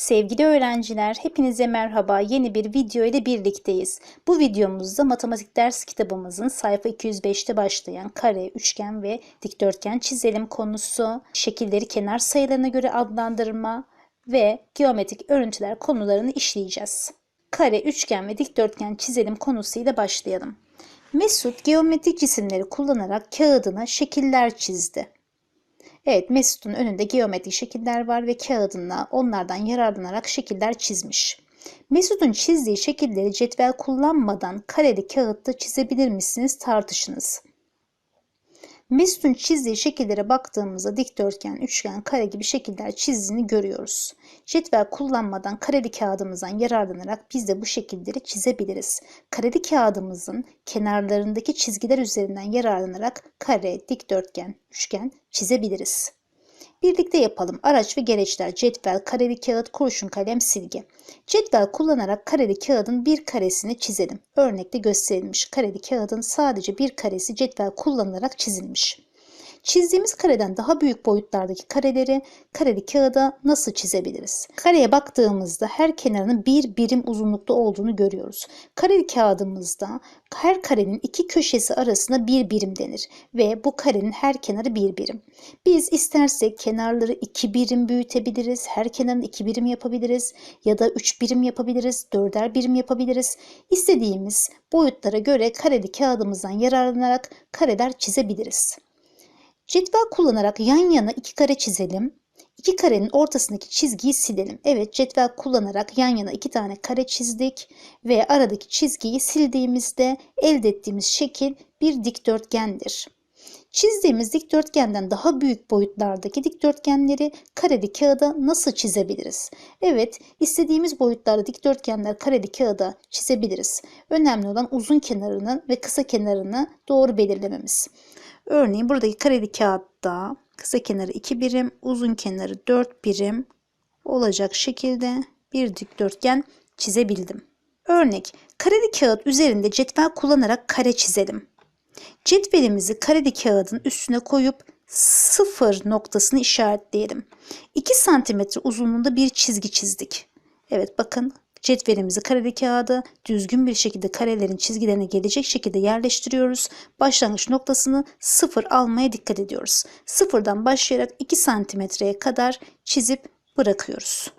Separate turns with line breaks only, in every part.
Sevgili öğrenciler, hepinize merhaba. Yeni bir video ile birlikteyiz. Bu videomuzda matematik ders kitabımızın sayfa 205'te başlayan kare, üçgen ve dikdörtgen çizelim konusu, şekilleri kenar sayılarına göre adlandırma ve geometrik örüntüler konularını işleyeceğiz. Kare, üçgen ve dikdörtgen çizelim konusuyla başlayalım. Mesut geometrik cisimleri kullanarak kağıdına şekiller çizdi. Evet Mesut'un önünde geometrik şekiller var ve kağıdına onlardan yararlanarak şekiller çizmiş. Mesut'un çizdiği şekilleri cetvel kullanmadan kareli kağıtta çizebilir misiniz tartışınız. Mesut'un çizdiği şekillere baktığımızda dikdörtgen, üçgen, kare gibi şekiller çizdiğini görüyoruz. Cetvel kullanmadan kareli kağıdımızdan yararlanarak biz de bu şekilleri çizebiliriz. Kareli kağıdımızın kenarlarındaki çizgiler üzerinden yararlanarak kare, dikdörtgen, üçgen çizebiliriz. Birlikte yapalım. Araç ve gereçler, cetvel, kareli kağıt, kurşun kalem, silgi. Cetvel kullanarak kareli kağıdın bir karesini çizelim. Örnekte gösterilmiş kareli kağıdın sadece bir karesi cetvel kullanılarak çizilmiş. Çizdiğimiz kareden daha büyük boyutlardaki kareleri kareli kağıda nasıl çizebiliriz? Kareye baktığımızda her kenarının bir birim uzunlukta olduğunu görüyoruz. Kareli kağıdımızda her karenin iki köşesi arasında bir birim denir ve bu karenin her kenarı bir birim. Biz istersek kenarları iki birim büyütebiliriz, her kenarını iki birim yapabiliriz ya da üç birim yapabiliriz, dörder birim yapabiliriz. İstediğimiz boyutlara göre kareli kağıdımızdan yararlanarak kareler çizebiliriz. Cetvel kullanarak yan yana iki kare çizelim. İki karenin ortasındaki çizgiyi silelim. Evet cetvel kullanarak yan yana iki tane kare çizdik ve aradaki çizgiyi sildiğimizde elde ettiğimiz şekil bir dikdörtgendir. Çizdiğimiz dikdörtgenden daha büyük boyutlardaki dikdörtgenleri kareli kağıda nasıl çizebiliriz? Evet, istediğimiz boyutlarda dikdörtgenler kareli kağıda çizebiliriz. Önemli olan uzun kenarını ve kısa kenarını doğru belirlememiz. Örneğin buradaki kareli kağıtta kısa kenarı 2 birim, uzun kenarı 4 birim olacak şekilde bir dikdörtgen çizebildim. Örnek, kareli kağıt üzerinde cetvel kullanarak kare çizelim. Cetvelimizi kareli kağıdın üstüne koyup sıfır noktasını işaretleyelim. 2 santimetre uzunluğunda bir çizgi çizdik. Evet bakın Cetvelimizi kareli kağıda düzgün bir şekilde karelerin çizgilerine gelecek şekilde yerleştiriyoruz. Başlangıç noktasını sıfır almaya dikkat ediyoruz. Sıfırdan başlayarak 2 santimetreye kadar çizip bırakıyoruz.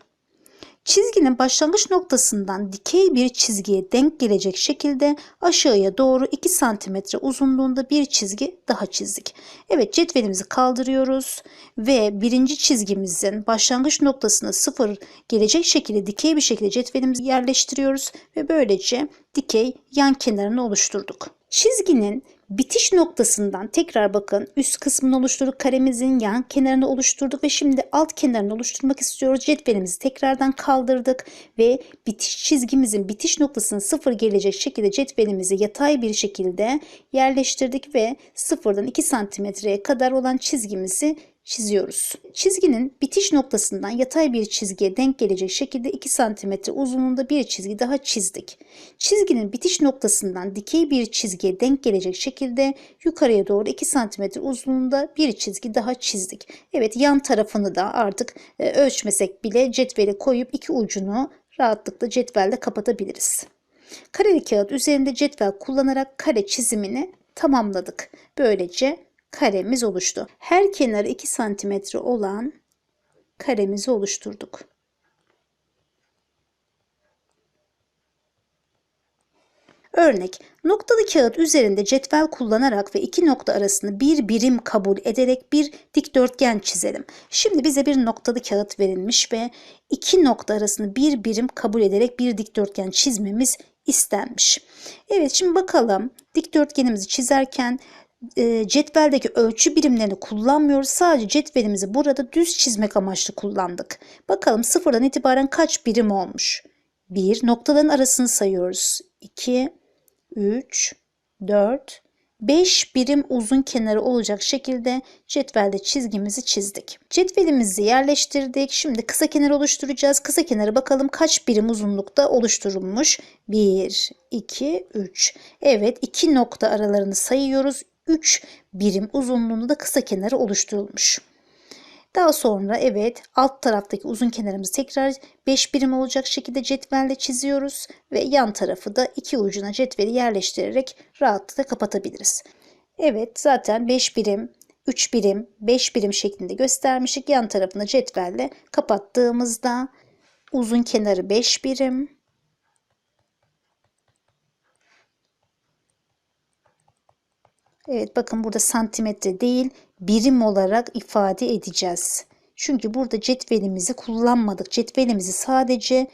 Çizginin başlangıç noktasından dikey bir çizgiye denk gelecek şekilde aşağıya doğru 2 cm uzunluğunda bir çizgi daha çizdik. Evet cetvelimizi kaldırıyoruz ve birinci çizgimizin başlangıç noktasına sıfır gelecek şekilde dikey bir şekilde cetvelimizi yerleştiriyoruz ve böylece dikey yan kenarını oluşturduk. Çizginin bitiş noktasından tekrar bakın üst kısmını oluşturduk. Karemizin yan kenarını oluşturduk ve şimdi alt kenarını oluşturmak istiyoruz. Cetvelimizi tekrardan kaldırdık ve bitiş çizgimizin bitiş noktasını sıfır gelecek şekilde cetvelimizi yatay bir şekilde yerleştirdik ve sıfırdan 2 santimetreye kadar olan çizgimizi çiziyoruz. Çizginin bitiş noktasından yatay bir çizgiye denk gelecek şekilde 2 cm uzunluğunda bir çizgi daha çizdik. Çizginin bitiş noktasından dikey bir çizgiye denk gelecek şekilde yukarıya doğru 2 cm uzunluğunda bir çizgi daha çizdik. Evet yan tarafını da artık e, ölçmesek bile cetvele koyup iki ucunu rahatlıkla cetvelle kapatabiliriz. Kareli kağıt üzerinde cetvel kullanarak kare çizimini tamamladık. Böylece karemiz oluştu. Her kenarı 2 santimetre olan karemizi oluşturduk. Örnek, noktalı kağıt üzerinde cetvel kullanarak ve iki nokta arasını bir birim kabul ederek bir dikdörtgen çizelim. Şimdi bize bir noktalı kağıt verilmiş ve iki nokta arasını bir birim kabul ederek bir dikdörtgen çizmemiz istenmiş. Evet şimdi bakalım dikdörtgenimizi çizerken e, cetveldeki ölçü birimlerini kullanmıyoruz. Sadece cetvelimizi burada düz çizmek amaçlı kullandık. Bakalım sıfırdan itibaren kaç birim olmuş? 1. Noktaların arasını sayıyoruz. 2, 3, 4, 5 birim uzun kenarı olacak şekilde cetvelde çizgimizi çizdik. Cetvelimizi yerleştirdik. Şimdi kısa kenar oluşturacağız. Kısa kenarı bakalım kaç birim uzunlukta oluşturulmuş? 1, 2, 3. Evet iki nokta aralarını sayıyoruz. 3 birim uzunluğunda da kısa kenarı oluşturulmuş. Daha sonra evet alt taraftaki uzun kenarımızı tekrar 5 birim olacak şekilde cetvelle çiziyoruz ve yan tarafı da iki ucuna cetveli yerleştirerek rahatlıkla kapatabiliriz. Evet zaten 5 birim 3 birim, 5 birim şeklinde göstermiştik. Yan tarafını cetvelle kapattığımızda uzun kenarı 5 birim. Evet bakın burada santimetre değil birim olarak ifade edeceğiz. Çünkü burada cetvelimizi kullanmadık. Cetvelimizi sadece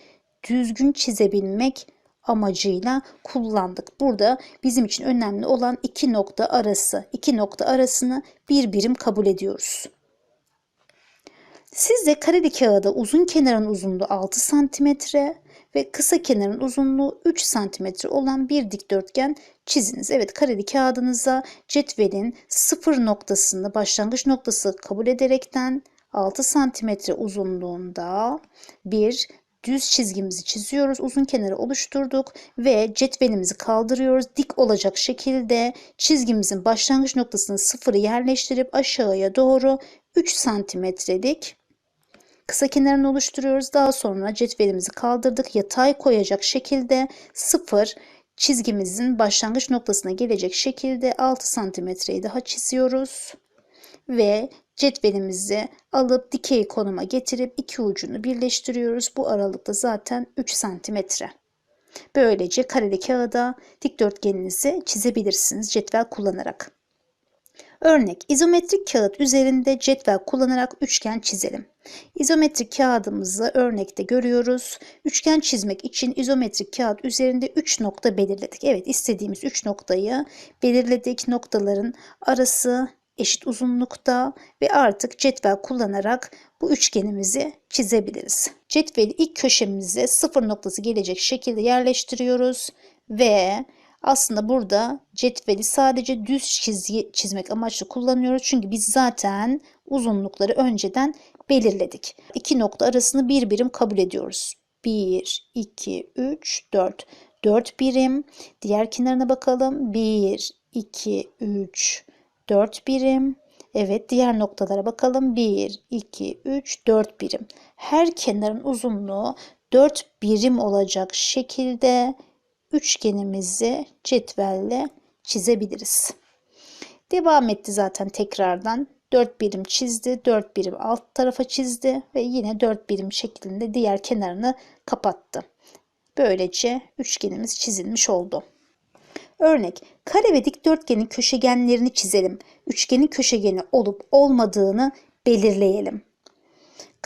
düzgün çizebilmek amacıyla kullandık. Burada bizim için önemli olan iki nokta arası. iki nokta arasını bir birim kabul ediyoruz. Siz de kareli kağıda uzun kenarın uzunluğu 6 cm ve kısa kenarın uzunluğu 3 cm olan bir dikdörtgen çiziniz. Evet kareli kağıdınıza cetvelin sıfır noktasını başlangıç noktası kabul ederekten 6 cm uzunluğunda bir düz çizgimizi çiziyoruz. Uzun kenarı oluşturduk ve cetvelimizi kaldırıyoruz. Dik olacak şekilde çizgimizin başlangıç noktasını sıfırı yerleştirip aşağıya doğru 3 santimetrelik kısa kenarını oluşturuyoruz. Daha sonra cetvelimizi kaldırdık. Yatay koyacak şekilde sıfır çizgimizin başlangıç noktasına gelecek şekilde 6 santimetreyi daha çiziyoruz. Ve cetvelimizi alıp dikey konuma getirip iki ucunu birleştiriyoruz. Bu aralıkta zaten 3 santimetre. Böylece kareli kağıda dikdörtgeninizi çizebilirsiniz cetvel kullanarak. Örnek izometrik kağıt üzerinde cetvel kullanarak üçgen çizelim. İzometrik kağıdımızı örnekte görüyoruz. Üçgen çizmek için izometrik kağıt üzerinde 3 nokta belirledik. Evet istediğimiz 3 noktayı belirledik. Noktaların arası eşit uzunlukta ve artık cetvel kullanarak bu üçgenimizi çizebiliriz. Cetveli ilk köşemize sıfır noktası gelecek şekilde yerleştiriyoruz ve aslında burada cetveli sadece düz çizgi çizmek amaçlı kullanıyoruz. Çünkü biz zaten uzunlukları önceden belirledik. İki nokta arasını bir birim kabul ediyoruz. 1, 2, 3, 4. 4 birim. Diğer kenarına bakalım. 1, 2, 3, 4 birim. Evet diğer noktalara bakalım. 1, 2, 3, 4 birim. Her kenarın uzunluğu 4 birim olacak şekilde üçgenimizi cetvelle çizebiliriz. Devam etti zaten tekrardan. 4 birim çizdi, 4 birim alt tarafa çizdi ve yine 4 birim şeklinde diğer kenarını kapattı. Böylece üçgenimiz çizilmiş oldu. Örnek, kare ve dikdörtgenin köşegenlerini çizelim. Üçgenin köşegeni olup olmadığını belirleyelim.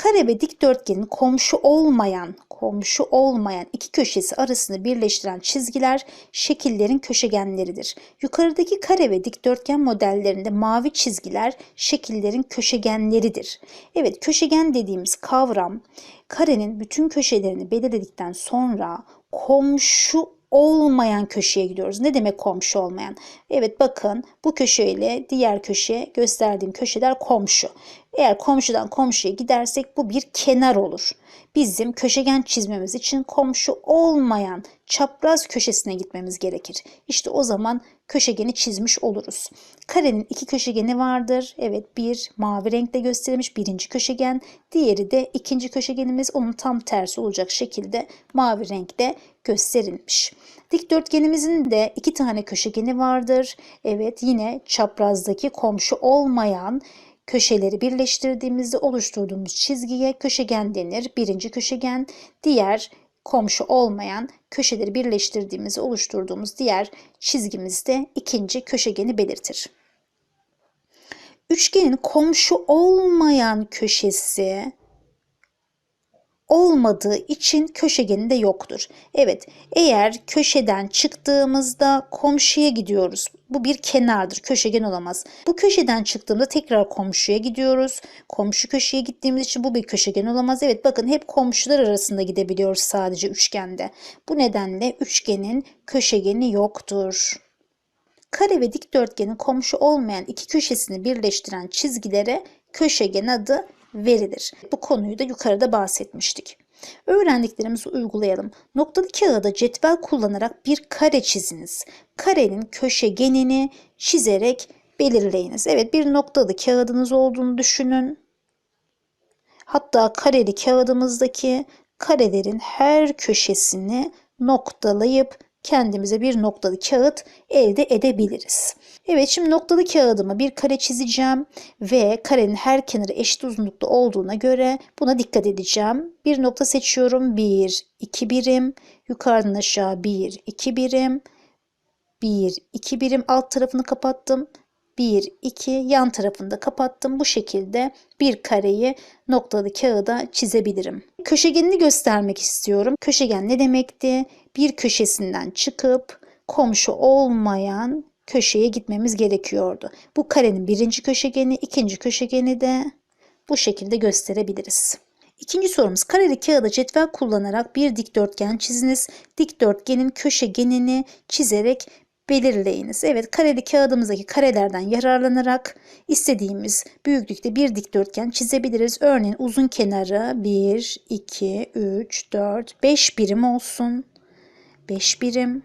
Kare ve dikdörtgenin komşu olmayan, komşu olmayan iki köşesi arasını birleştiren çizgiler şekillerin köşegenleridir. Yukarıdaki kare ve dikdörtgen modellerinde mavi çizgiler şekillerin köşegenleridir. Evet, köşegen dediğimiz kavram karenin bütün köşelerini belirledikten sonra komşu olmayan köşeye gidiyoruz. Ne demek komşu olmayan? Evet bakın bu köşeyle diğer köşe gösterdiğim köşeler komşu. Eğer komşudan komşuya gidersek bu bir kenar olur. Bizim köşegen çizmemiz için komşu olmayan çapraz köşesine gitmemiz gerekir. İşte o zaman köşegeni çizmiş oluruz. Karenin iki köşegeni vardır. Evet bir mavi renkte gösterilmiş birinci köşegen. Diğeri de ikinci köşegenimiz onun tam tersi olacak şekilde mavi renkte gösterilmiş. Dikdörtgenimizin de iki tane köşegeni vardır. Evet yine çaprazdaki komşu olmayan köşeleri birleştirdiğimizde oluşturduğumuz çizgiye köşegen denir. Birinci köşegen, diğer komşu olmayan köşeleri birleştirdiğimizde oluşturduğumuz diğer çizgimizde ikinci köşegeni belirtir. Üçgenin komşu olmayan köşesi olmadığı için köşegeni de yoktur. Evet eğer köşeden çıktığımızda komşuya gidiyoruz. Bu bir kenardır. Köşegen olamaz. Bu köşeden çıktığımda tekrar komşuya gidiyoruz. Komşu köşeye gittiğimiz için bu bir köşegen olamaz. Evet bakın hep komşular arasında gidebiliyoruz sadece üçgende. Bu nedenle üçgenin köşegeni yoktur. Kare ve dikdörtgenin komşu olmayan iki köşesini birleştiren çizgilere köşegen adı verilir. Bu konuyu da yukarıda bahsetmiştik. Öğrendiklerimizi uygulayalım. Noktalı kağıda cetvel kullanarak bir kare çiziniz. Karenin köşegenini çizerek belirleyiniz. Evet bir noktalı kağıdınız olduğunu düşünün. Hatta kareli kağıdımızdaki karelerin her köşesini noktalayıp kendimize bir noktalı kağıt elde edebiliriz. Evet şimdi noktalı kağıdıma bir kare çizeceğim ve karenin her kenarı eşit uzunlukta olduğuna göre buna dikkat edeceğim. Bir nokta seçiyorum. 1, 2 birim. Yukarıdan aşağı 1, 2 birim. 1, 2 birim alt tarafını kapattım. 1, 2 yan tarafını da kapattım. Bu şekilde bir kareyi noktalı kağıda çizebilirim. Köşegenini göstermek istiyorum. Köşegen ne demekti? Bir köşesinden çıkıp komşu olmayan köşeye gitmemiz gerekiyordu. Bu karenin birinci köşegeni, ikinci köşegeni de bu şekilde gösterebiliriz. İkinci sorumuz kareli kağıda cetvel kullanarak bir dikdörtgen çiziniz. Dikdörtgenin köşegenini çizerek belirleyiniz. Evet kareli kağıdımızdaki karelerden yararlanarak istediğimiz büyüklükte bir dikdörtgen çizebiliriz. Örneğin uzun kenarı 1, 2, 3, 4, 5 birim olsun. 5 birim.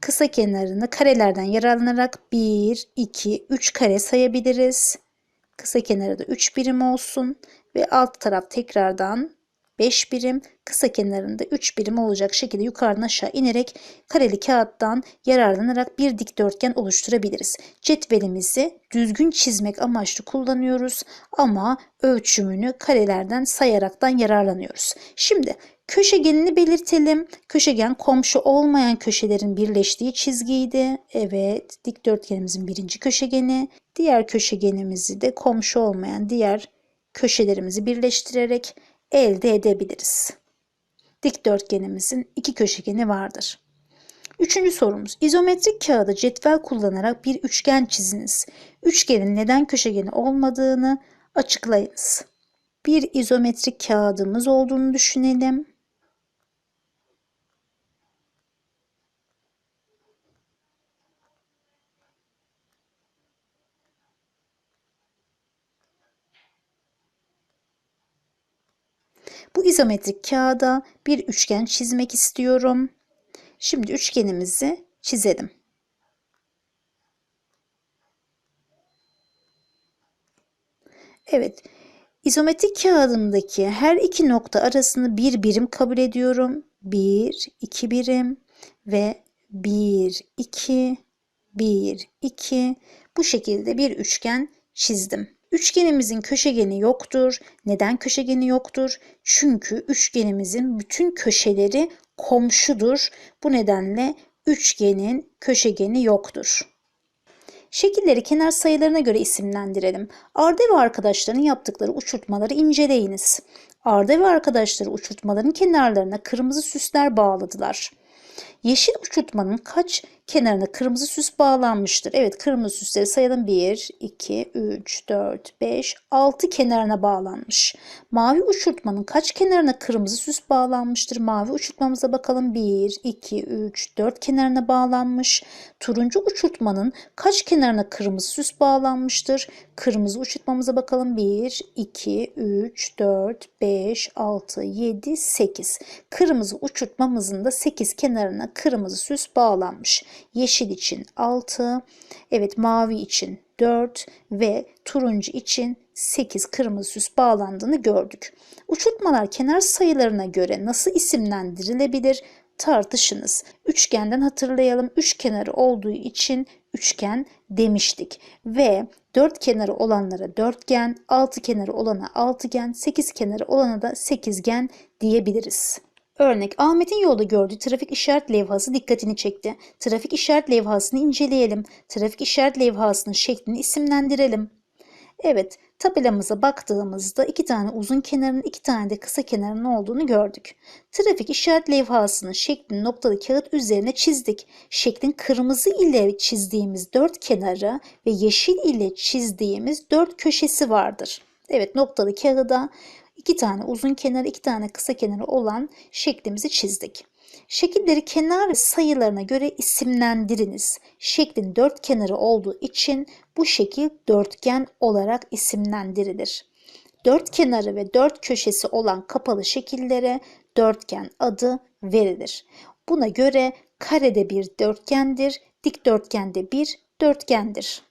Kısa kenarını karelerden yararlanarak 1, 2, 3 kare sayabiliriz. Kısa kenarı da 3 birim olsun ve alt taraf tekrardan 5 birim, kısa kenarında 3 birim olacak şekilde yukarıdan aşağı inerek kareli kağıttan yararlanarak bir dikdörtgen oluşturabiliriz. Cetvelimizi düzgün çizmek amaçlı kullanıyoruz ama ölçümünü karelerden sayaraktan yararlanıyoruz. Şimdi köşegenini belirtelim. Köşegen komşu olmayan köşelerin birleştiği çizgiydi. Evet, dikdörtgenimizin birinci köşegeni. Diğer köşegenimizi de komşu olmayan diğer köşelerimizi birleştirerek elde edebiliriz. Dikdörtgenimizin iki köşegeni vardır. Üçüncü sorumuz. İzometrik kağıda cetvel kullanarak bir üçgen çiziniz. Üçgenin neden köşegeni olmadığını açıklayınız. Bir izometrik kağıdımız olduğunu düşünelim. Bu izometrik kağıda bir üçgen çizmek istiyorum. Şimdi üçgenimizi çizelim. Evet, izometrik kağıdımdaki her iki nokta arasını bir birim kabul ediyorum. Bir, iki birim ve bir, iki, bir, iki. Bu şekilde bir üçgen çizdim. Üçgenimizin köşegeni yoktur. Neden köşegeni yoktur? Çünkü üçgenimizin bütün köşeleri komşudur. Bu nedenle üçgenin köşegeni yoktur. Şekilleri kenar sayılarına göre isimlendirelim. Arda ve arkadaşlarının yaptıkları uçurtmaları inceleyiniz. Arda ve arkadaşları uçurtmaların kenarlarına kırmızı süsler bağladılar. Yeşil uçurtmanın kaç kenarına kırmızı süs bağlanmıştır? Evet kırmızı süsleri sayalım. 1, 2, 3, 4, 5, 6 kenarına bağlanmış. Mavi uçurtmanın kaç kenarına kırmızı süs bağlanmıştır? Mavi uçurtmamıza bakalım. 1, 2, 3, 4 kenarına bağlanmış. Turuncu uçurtmanın kaç kenarına kırmızı süs bağlanmıştır? Kırmızı uçurtmamıza bakalım. 1, 2, 3, 4, 5, 6, 7, 8. Kırmızı uçurtmamızın da 8 kenarına kırmızı süs bağlanmış. Yeşil için 6, evet mavi için 4 ve turuncu için 8 kırmızı süs bağlandığını gördük. Uçurtmalar kenar sayılarına göre nasıl isimlendirilebilir? tartışınız. Üçgenden hatırlayalım. Üç kenarı olduğu için üçgen demiştik. Ve dört kenarı olanlara dörtgen, altı kenarı olana altıgen, sekiz kenarı olana da sekizgen diyebiliriz. Örnek Ahmet'in yolda gördüğü trafik işaret levhası dikkatini çekti. Trafik işaret levhasını inceleyelim. Trafik işaret levhasının şeklini isimlendirelim. Evet, tabelamıza baktığımızda iki tane uzun kenarın iki tane de kısa kenarın olduğunu gördük. Trafik işaret levhasının şeklini noktalı kağıt üzerine çizdik. Şeklin kırmızı ile çizdiğimiz dört kenarı ve yeşil ile çizdiğimiz dört köşesi vardır. Evet noktalı kağıda iki tane uzun kenar, iki tane kısa kenarı olan şeklimizi çizdik. Şekilleri kenar sayılarına göre isimlendiriniz. Şeklin dört kenarı olduğu için bu şekil dörtgen olarak isimlendirilir. Dört kenarı ve dört köşesi olan kapalı şekillere dörtgen adı verilir. Buna göre karede bir dörtgendir, dikdörtgende bir dörtgendir.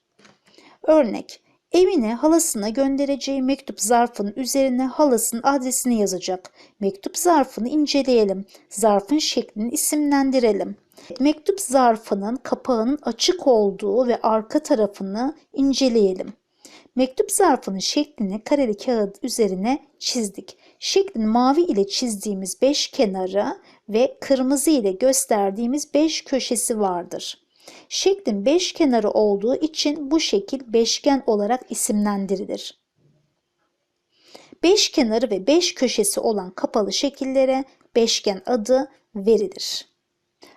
Örnek Evine halasına göndereceği mektup zarfının üzerine halasının adresini yazacak. Mektup zarfını inceleyelim. Zarfın şeklini isimlendirelim. Mektup zarfının kapağının açık olduğu ve arka tarafını inceleyelim. Mektup zarfının şeklini kareli kağıt üzerine çizdik. Şeklin mavi ile çizdiğimiz beş kenarı ve kırmızı ile gösterdiğimiz beş köşesi vardır. Şeklin beş kenarı olduğu için bu şekil beşgen olarak isimlendirilir. Beş kenarı ve beş köşesi olan kapalı şekillere beşgen adı verilir.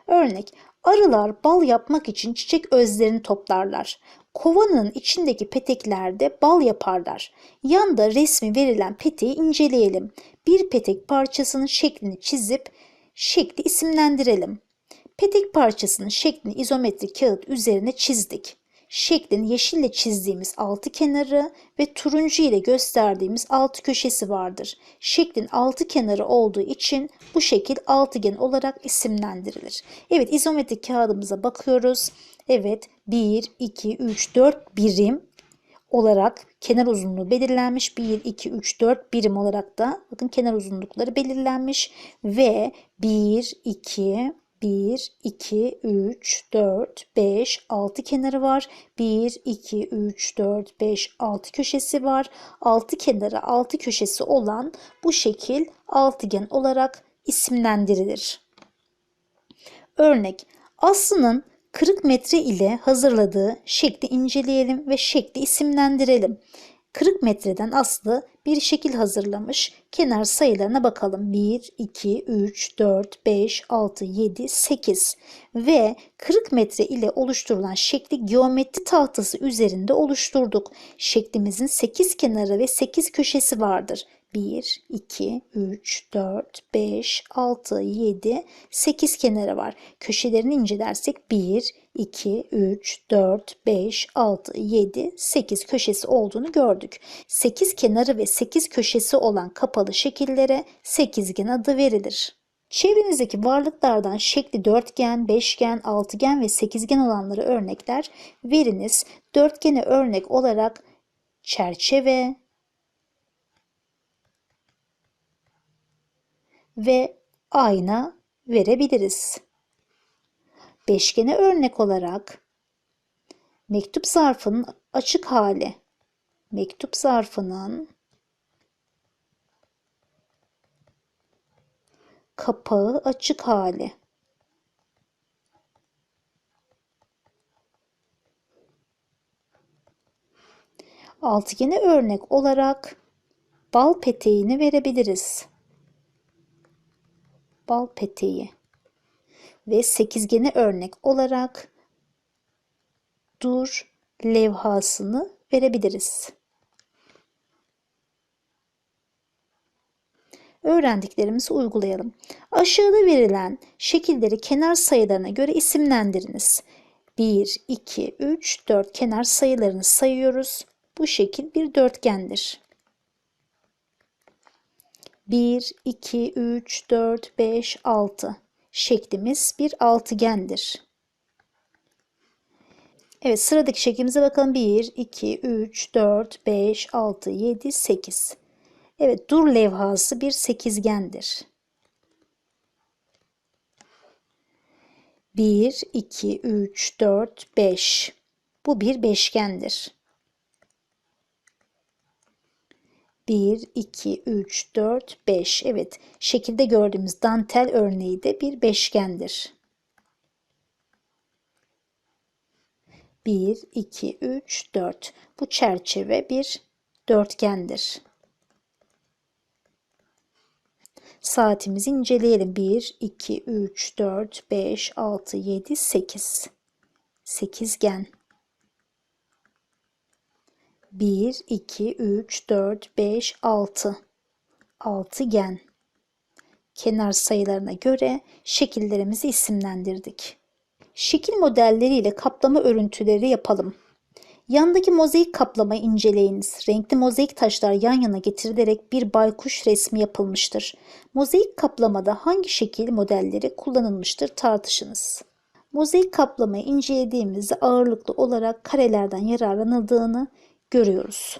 Örnek, arılar bal yapmak için çiçek özlerini toplarlar. Kovanın içindeki peteklerde bal yaparlar. Yanda resmi verilen peteği inceleyelim. Bir petek parçasının şeklini çizip şekli isimlendirelim. Petek parçasının şeklini izometrik kağıt üzerine çizdik. Şeklin yeşille çizdiğimiz altı kenarı ve turuncu ile gösterdiğimiz altı köşesi vardır. Şeklin altı kenarı olduğu için bu şekil altıgen olarak isimlendirilir. Evet izometrik kağıdımıza bakıyoruz. Evet 1, 2, 3, 4 birim olarak kenar uzunluğu belirlenmiş. 1, 2, 3, 4 birim olarak da bakın kenar uzunlukları belirlenmiş. Ve 1, 2, 1, 2, 3, 4, 5, 6 kenarı var. 1, 2, 3, 4, 5, 6 köşesi var. 6 kenarı 6 köşesi olan bu şekil altıgen olarak isimlendirilir. Örnek Aslı'nın kırık metre ile hazırladığı şekli inceleyelim ve şekli isimlendirelim. Kırık metreden Aslı bir şekil hazırlamış. Kenar sayılarına bakalım. 1, 2, 3, 4, 5, 6, 7, 8 ve kırık metre ile oluşturulan şekli geometri tahtası üzerinde oluşturduk. Şeklimizin 8 kenarı ve 8 köşesi vardır. 1, 2, 3, 4, 5, 6, 7, 8 kenarı var. Köşelerini incelersek 1, 2, 3, 4, 5, 6, 7, 8 köşesi olduğunu gördük. 8 kenarı ve 8 köşesi olan kapalı şekillere sekizgen adı verilir. Çevrenizdeki varlıklardan şekli dörtgen, beşgen, altıgen ve sekizgen olanları örnekler veriniz. Dörtgene örnek olarak çerçeve ve ayna verebiliriz. Beşgene örnek olarak mektup zarfının açık hali, mektup zarfının kapağı açık hali. Altıgene örnek olarak bal peteğini verebiliriz. Bal peteği ve sekizgene örnek olarak dur levhasını verebiliriz. Öğrendiklerimizi uygulayalım. Aşağıda verilen şekilleri kenar sayılarına göre isimlendiriniz. 1, 2, 3, 4 kenar sayılarını sayıyoruz. Bu şekil bir dörtgendir. 1, 2, 3, 4, 5, 6 şeklimiz bir altıgendir. Evet sıradaki şeklimize bakalım. 1, 2, 3, 4, 5, 6, 7, 8. Evet dur levhası bir sekizgendir. 1, 2, 3, 4, 5. Bu bir beşgendir. 1, 2, 3, 4, 5. Evet şekilde gördüğümüz dantel örneği de bir beşgendir. 1, 2, 3, 4. Bu çerçeve bir dörtgendir. Saatimizi inceleyelim. 1, 2, 3, 4, 5, 6, 7, 8. Sekizgen. 1, 2, 3, 4, 5, 6. Altıgen. Kenar sayılarına göre şekillerimizi isimlendirdik. Şekil modelleriyle kaplama örüntüleri yapalım. Yandaki mozaik kaplamayı inceleyiniz. Renkli mozaik taşlar yan yana getirilerek bir baykuş resmi yapılmıştır. Mozaik kaplamada hangi şekil modelleri kullanılmıştır tartışınız. Mozaik kaplamayı incelediğimizde ağırlıklı olarak karelerden yararlanıldığını görüyoruz.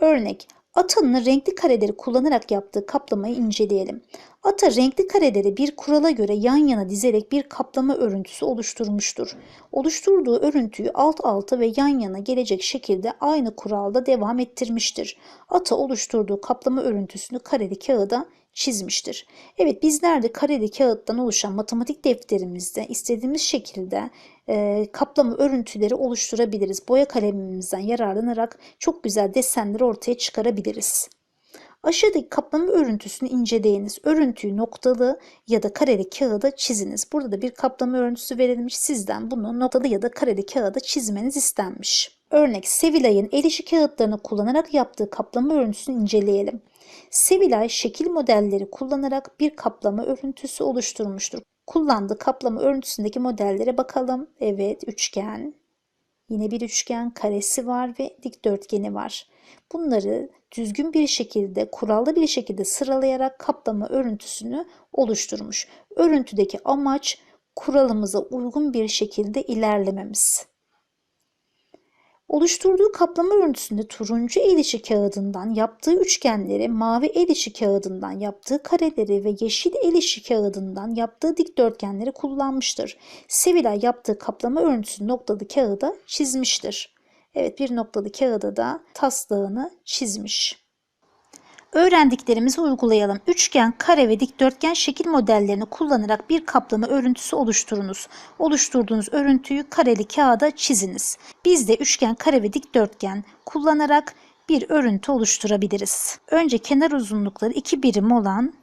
Örnek Ata'nın renkli kareleri kullanarak yaptığı kaplamayı inceleyelim. Ata renkli kareleri bir kurala göre yan yana dizerek bir kaplama örüntüsü oluşturmuştur. Oluşturduğu örüntüyü alt alta ve yan yana gelecek şekilde aynı kuralda devam ettirmiştir. Ata oluşturduğu kaplama örüntüsünü kareli kağıda çizmiştir. Evet bizler de kareli kağıttan oluşan matematik defterimizde istediğimiz şekilde e, kaplama örüntüleri oluşturabiliriz. Boya kalemimizden yararlanarak çok güzel desenleri ortaya çıkarabiliriz. Aşağıdaki kaplama örüntüsünü inceleyiniz. Örüntüyü noktalı ya da kareli kağıda çiziniz. Burada da bir kaplama örüntüsü verilmiş. Sizden bunu noktalı ya da kareli kağıda çizmeniz istenmiş. Örnek Sevilay'ın el işi kağıtlarını kullanarak yaptığı kaplama örüntüsünü inceleyelim. Sevilay şekil modelleri kullanarak bir kaplama örüntüsü oluşturmuştur. Kullandığı kaplama örüntüsündeki modellere bakalım. Evet, üçgen, yine bir üçgen, karesi var ve dikdörtgeni var. Bunları düzgün bir şekilde, kurallı bir şekilde sıralayarak kaplama örüntüsünü oluşturmuş. Örüntüdeki amaç kuralımıza uygun bir şekilde ilerlememiz. Oluşturduğu kaplama örüntüsünde turuncu el işi kağıdından yaptığı üçgenleri, mavi el işi kağıdından yaptığı kareleri ve yeşil el işi kağıdından yaptığı dikdörtgenleri kullanmıştır. Sevilay yaptığı kaplama örüntüsü noktalı kağıda çizmiştir. Evet bir noktalı kağıda da taslağını çizmiş. Öğrendiklerimizi uygulayalım. Üçgen, kare ve dikdörtgen şekil modellerini kullanarak bir kaplama örüntüsü oluşturunuz. Oluşturduğunuz örüntüyü kareli kağıda çiziniz. Biz de üçgen, kare ve dikdörtgen kullanarak bir örüntü oluşturabiliriz. Önce kenar uzunlukları 2 birim olan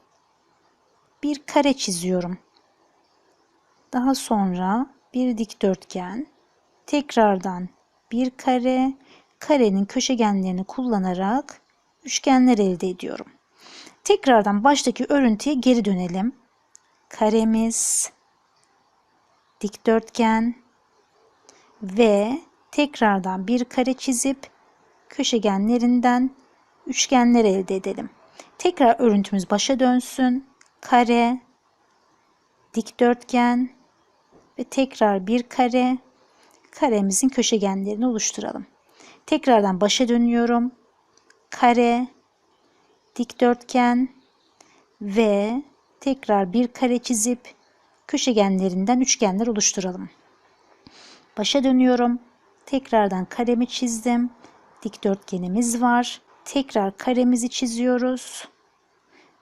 bir kare çiziyorum. Daha sonra bir dikdörtgen, tekrardan bir kare, karenin köşegenlerini kullanarak üçgenler elde ediyorum. Tekrardan baştaki örüntüye geri dönelim. Karemiz, dikdörtgen ve tekrardan bir kare çizip köşegenlerinden üçgenler elde edelim. Tekrar örüntümüz başa dönsün. Kare, dikdörtgen ve tekrar bir kare. Karemizin köşegenlerini oluşturalım. Tekrardan başa dönüyorum kare, dikdörtgen ve tekrar bir kare çizip köşegenlerinden üçgenler oluşturalım. Başa dönüyorum. Tekrardan karemi çizdim. Dikdörtgenimiz var. Tekrar karemizi çiziyoruz.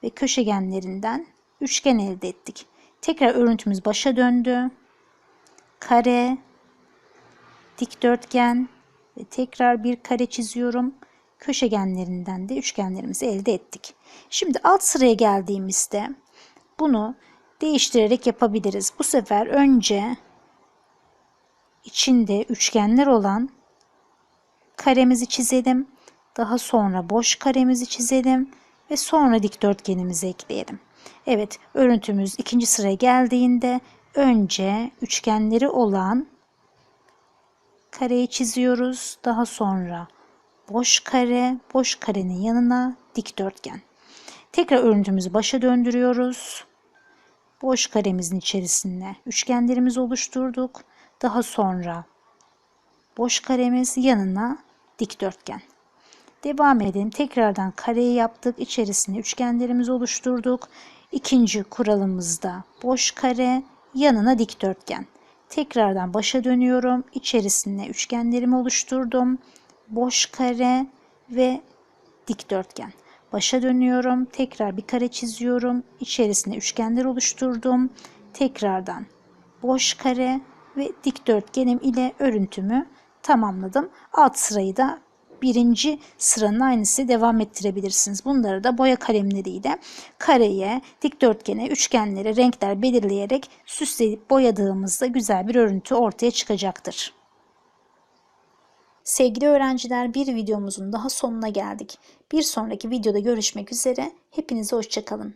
Ve köşegenlerinden üçgen elde ettik. Tekrar örüntümüz başa döndü. Kare, dikdörtgen ve tekrar bir kare çiziyorum köşegenlerinden de üçgenlerimizi elde ettik. Şimdi alt sıraya geldiğimizde bunu değiştirerek yapabiliriz. Bu sefer önce içinde üçgenler olan karemizi çizelim. Daha sonra boş karemizi çizelim ve sonra dikdörtgenimizi ekleyelim. Evet, örüntümüz ikinci sıraya geldiğinde önce üçgenleri olan kareyi çiziyoruz. Daha sonra boş kare, boş karenin yanına dikdörtgen. Tekrar örüntümüzü başa döndürüyoruz. Boş karemizin içerisinde üçgenlerimizi oluşturduk. Daha sonra boş karemiz yanına dikdörtgen. Devam edelim. Tekrardan kareyi yaptık. İçerisinde üçgenlerimizi oluşturduk. İkinci kuralımızda boş kare yanına dikdörtgen. Tekrardan başa dönüyorum. İçerisinde üçgenlerimi oluşturdum boş kare ve dikdörtgen. Başa dönüyorum. Tekrar bir kare çiziyorum. İçerisine üçgenler oluşturdum. Tekrardan boş kare ve dikdörtgenim ile örüntümü tamamladım. Alt sırayı da birinci sıranın aynısı devam ettirebilirsiniz. Bunları da boya kalemleriyle kareye, dikdörtgene, üçgenlere renkler belirleyerek süsleyip boyadığımızda güzel bir örüntü ortaya çıkacaktır. Sevgili öğrenciler bir videomuzun daha sonuna geldik. Bir sonraki videoda görüşmek üzere. Hepinize hoşçakalın.